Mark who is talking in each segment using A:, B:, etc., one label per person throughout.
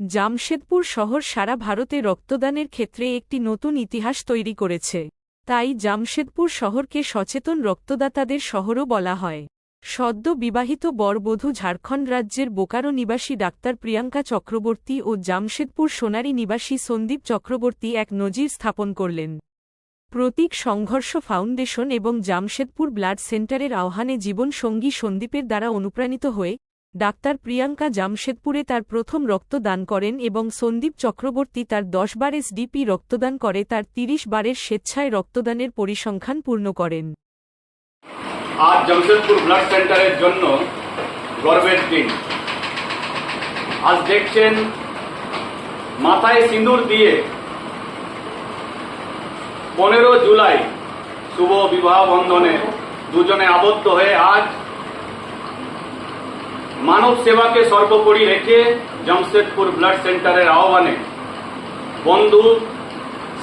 A: জামশেদপুর শহর সারা ভারতে রক্তদানের ক্ষেত্রে একটি নতুন ইতিহাস তৈরি করেছে। তাই জামশেদপুর শহরকে সচেতন রক্তদাতাদের শহরও বলা হয়। সদ্য বিবাহিত বরবধূ ঝাড়খণ্ড রাজ্যের বোকারো নিবাসী ডাক্তার প্রিয়াঙ্কা চক্রবর্তী ও জামশেদপুর সোনারী নিবাসী সন্দীপ চক্রবর্তী এক নজির স্থাপন করলেন। প্রতীক সংঘর্ষ ফাউন্ডেশন এবং জামশেদপুর ব্লাড সেন্টারের আহ্বানে জীবনসঙ্গী সন্দীপের দ্বারা অনুপ্রাণিত হয়ে ডাক্তার প্রিয়াঙ্কা জামশেদপুরে তার প্রথম রক্তদান করেন এবং সন্দীপ চক্রবর্তী তার দশ বার এসডিপি রক্তদান করে তার তিরিশ বারের স্বেচ্ছায় রক্তদানের পরিসংখ্যান পূর্ণ করেন।
B: আজ জামশেদপুর ব্লাড সেন্টারের জন্য গর্বের দিন। আজ দেখছেন মাথায় সিঁদুর দিয়ে পনেরো জুলাই শুভ বিবাহ বন্ধনে দুজনে আবদ্ধ হয়ে আজ মানব সেবাকে সর্বোপরি রেখে জামশেদপুর ব্লাড সেন্টারের আহ্বানে বন্ধু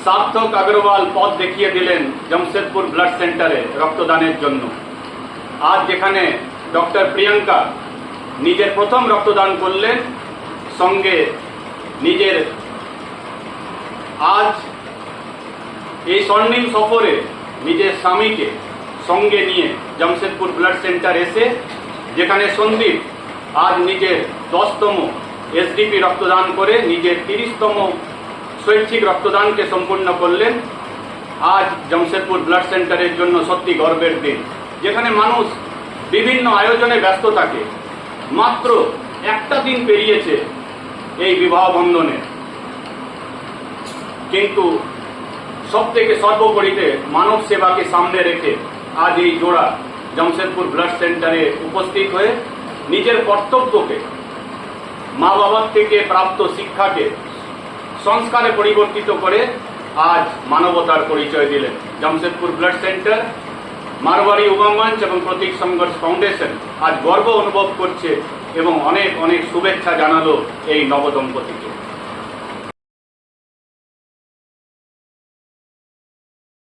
B: সার্থক আগরওয়াল পথ দেখিয়ে দিলেন জামশেদপুর ব্লাড সেন্টারে রক্তদানের জন্য। আজ যেখানে ডক্টর প্রিয়াঙ্কা নিজের প্রথম রক্তদান করলেন, সঙ্গে নিজের আজ এই স্বর্ণিম সফরে নিজের স্বামীকে সঙ্গে নিয়ে জামশেদপুর ব্লাড সেন্টার এসে যেখানে সন্দীপ আজ নিজের দশতম এসডিপি রক্তদান করে নিজের তিরিশতম শৈক্ষিক রক্তদানকে সম্পূর্ণ করলেন। আজ জামশেদপুর ব্লাড সেন্টারের জন্য সত্যি গর্বের দিন। যেখানে মানুষ বিভিন্ন আয়োজনে ব্যস্ত থাকে। মাত্র একটা দিন পেরিয়েছে এই বিবাহ বন্ধনে। কিন্তু সব থেকে সর্বোপরিতে মানব সেবাকে সামনে রেখে আজ এই জোড়া জামশেদপুর ব্লাড সেন্টারে উপস্থিত হয়ে নিজের কর্তব্যকে মা বাবার থেকে প্রাপ্ত শিক্ষাকে সংস্কারে পরিবর্তিত করে আজ মানবতার পরিচয় দিলেন। জামশেদপুর ব্লাড সেন্টার মারবাড়ি উমামঞ্চ এবং প্রতীক সংঘর্ষ ফাউন্ডেশন আজ গর্ব অনুভব করছে এবং অনেক অনেক শুভেচ্ছা জানালো এই নবদম্পতিকে।